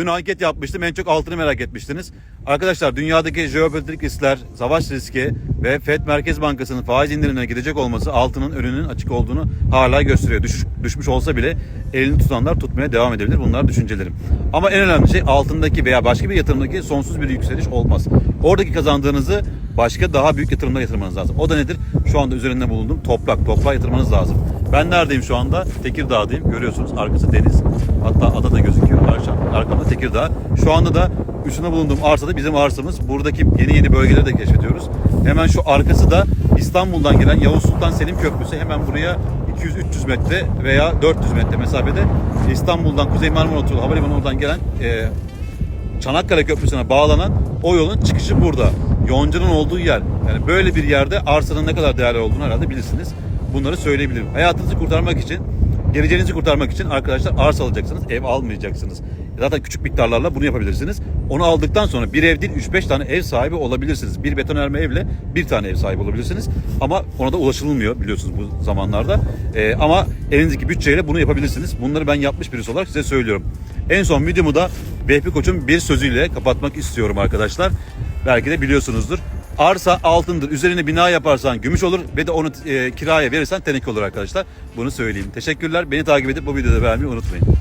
Dün anket yapmıştım. En çok altını merak etmiştiniz. Arkadaşlar dünyadaki jeopolitik riskler, savaş riski ve FED Merkez Bankası'nın faiz indirimine gidecek olması altının önünün açık olduğunu hala gösteriyor. Düş, düşmüş olsa bile elini tutanlar tutmaya devam edebilir. Bunlar düşüncelerim. Ama en önemli şey altındaki veya başka bir yatırımdaki sonsuz bir yükseliş olmaz. Oradaki kazandığınızı başka daha büyük yatırımlara yatırmanız lazım. O da nedir? Şu anda üzerinde bulunduğum toprak. Toprağa yatırmanız lazım. Ben neredeyim şu anda? Tekirdağ'dayım. Görüyorsunuz arkası deniz. Hatta ada da gözüküyor. Arka- Arkamda Tekirdağ. Şu anda da üstünde bulunduğum arsada bizim arsamız. Buradaki yeni yeni bölgeleri de keşfediyoruz. Hemen şu arkası da İstanbul'dan gelen Yavuz Sultan Selim Köprüsü. Hemen buraya 200-300 metre veya 400 metre mesafede İstanbul'dan Kuzey Marmara Otoyolu Havalimanı oradan gelen e, Çanakkale Köprüsü'ne bağlanan o yolun çıkışı burada. Yonca'nın olduğu yer. Yani böyle bir yerde arsanın ne kadar değerli olduğunu herhalde bilirsiniz. Bunları söyleyebilirim. Hayatınızı kurtarmak için, geleceğinizi kurtarmak için arkadaşlar arsa alacaksınız, ev almayacaksınız. Zaten küçük miktarlarla bunu yapabilirsiniz. Onu aldıktan sonra bir ev değil 3-5 tane ev sahibi olabilirsiniz. Bir betonarme evle bir tane ev sahibi olabilirsiniz. Ama ona da ulaşılmıyor biliyorsunuz bu zamanlarda. Ee, ama elinizdeki bütçeyle bunu yapabilirsiniz. Bunları ben yapmış birisi olarak size söylüyorum. En son videomu da Vehbi Koç'un bir sözüyle kapatmak istiyorum arkadaşlar. Belki de biliyorsunuzdur. Arsa altındır. Üzerine bina yaparsan gümüş olur ve de onu e, kiraya verirsen teneke olur arkadaşlar. Bunu söyleyeyim. Teşekkürler. Beni takip edip bu videoda beğenmeyi unutmayın.